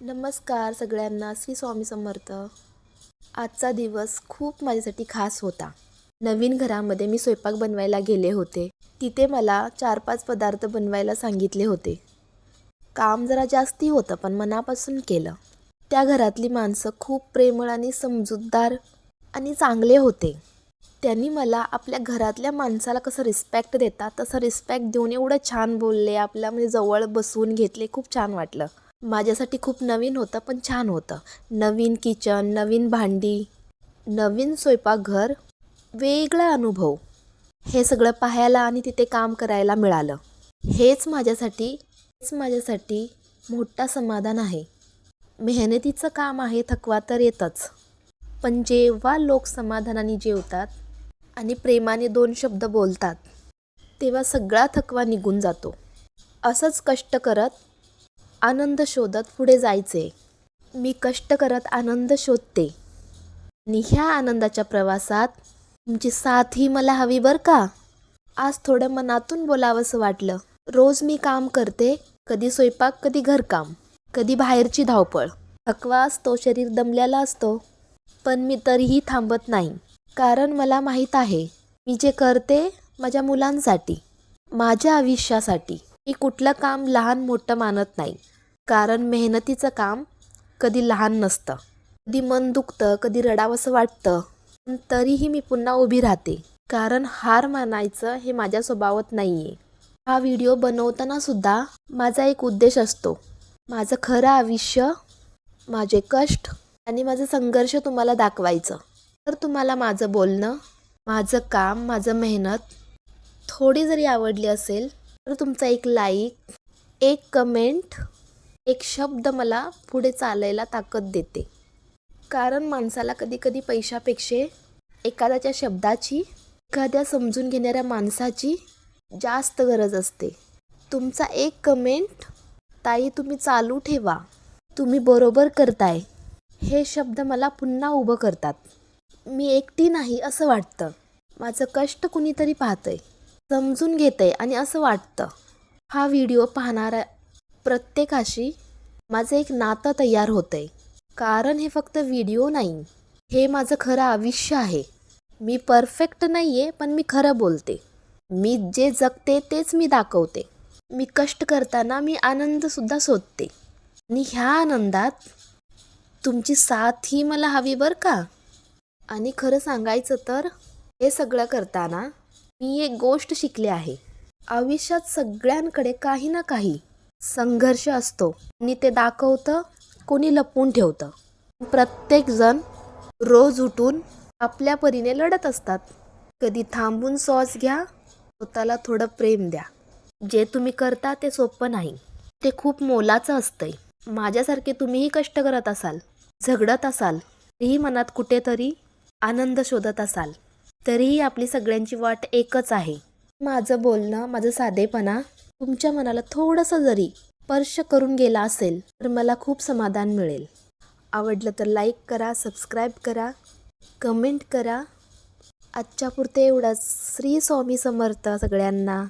नमस्कार सगळ्यांना श्री स्वामी समर्थ. आजचा दिवस खूप माझ्यासाठी खास होता. नवीन घरामध्ये मी स्वयंपाक बनवायला गेले होते. तिथे मला चार पाच पदार्थ बनवायला सांगितले होते. काम जरा जास्ती होतं पण मनापासून केलं. त्या घरातली माणसं खूप प्रेमळ आणि समजूतदार आणि चांगले होते. त्यांनी मला आपल्या घरातल्या माणसाला कसं रिस्पेक्ट देतात तसं रिस्पेक्ट देऊन एवढं छान बोलले आपल्या म्हणजे जवळ बसवून घेतले खूप छान वाटलं. माझ्यासाठी खूप नवीन होतं पण छान होतं. नवीन किचन नवीन भांडी नवीन स्वयंपाकघर वेगळा अनुभव. हे सगळं पाहायला आणि तिथे काम करायला मिळालं. हेच माझ्यासाठी हेच माझ्यासाठी मोठा समाधान आहे. मेहनतीचं काम आहे थकवा तर येतच. पण जेव्हा लोक समाधानाने जेवतात आणि प्रेमाने दोन शब्द बोलतात तेव्हा सगळा थकवा निघून जातो. असंच कष्ट करत आनंद शोधत पुढे जायचे. मी कष्ट करत आनंद शोधते. आणि ह्या आनंदाच्या प्रवासात तुमची साथ ही मला हवी बरं का? आज थोडं मनातून बोलावंसं वाटलं. रोज मी काम करते कधी स्वयंपाक कधी घरकाम कधी बाहेरची धावपळ. थकवा असतो शरीर दमलेला असतो. पण मी तरीही थांबत नाही. कारण मला माहीत आहे मी जे करते माझ्या मुलांसाठी माझ्या आयुष्यासाठी. मी कुठलं काम लहान मोठं मानत नाही. कारण मेहनतीचं काम कधी लहान नसतं. कधी मन दुखतं कधी रडावंसं वाटतं. पण तरीही मी पुन्हा उभी राहते. कारण हार मानायचं हे माझ्या स्वभावात नाही आहे हा व्हिडिओ बनवताना सुद्धा माझा एक उद्देश असतो. माझं खरं आयुष्य माझे कष्ट आणि माझं संघर्ष तुम्हाला दाखवायचं. तर तुम्हाला माझं बोलणं माझं काम माझं मेहनत थोडी जरी आवडली असेल तर तुमचा एक लाईक एक कमेंट एक शब्द मला पुढे चालायला ताकद देते. कारण माणसाला कधी कधी पैशापेक्षा एखाद्याच्या शब्दाची एखाद्या समजून घेणाऱ्या माणसाची जास्त गरज असते. तुमचा एक कमेंट ताई तुम्ही चालू ठेवा. तुम्ही बरोबर करताय. हे शब्द मला पुन्हा उभं करतात. मी एकटी नाही असं वाटतं. माझं कष्ट कुणीतरी पाहतंय समजून घेतंय आणि असं वाटतं. हा व्हिडिओ पाहणाऱ्या प्रत्येकाशी माझं एक नातं तयार होतं आहे कारण हे फक्त व्हिडिओ नाही हे माझं खरं आयुष्य आहे. मी परफेक्ट नाही आहे पण मी खरं बोलते. मी जे जगते तेच मी दाखवते. मी कष्ट करताना मी आनंदसुद्धा शोधते. आणि ह्या आनंदात तुमची साथ ही मला हवी बरं का? आणि खरं सांगायचं तर हे सगळं करताना मी एक गोष्ट शिकले आहे. आयुष्यात सगळ्यांकडे काही ना काही संघर्ष असतो. आणि ते दाखवतं कोणी लपवून ठेवतं. प्रत्येकजण रोज उठून आपल्या परीने लढत असतात. कधी थांबून सॉस घ्या स्वतःला थोडं प्रेम द्या. जे तुम्ही करता ते सोपं नाही. ते खूप मोलाचं असतंय. माझ्यासारखे तुम्हीही कष्ट करत असाल झगडत असाल तरीही मनात कुठेतरी आनंद शोधत असाल. तरीही आपली सगळ्यांची वाट एकच आहे. माझं बोलणं माझं साधेपणा तुमच्या मनाला थोडंसं जरी स्पर्श करून गेला असेल तर मला खूप समाधान मिळेल. आवडलं तर लाईक करा सबस्क्राईब करा कमेंट करा. आजच्या पुरते एवढाच. श्री स्वामी समर्थ सगळ्यांना.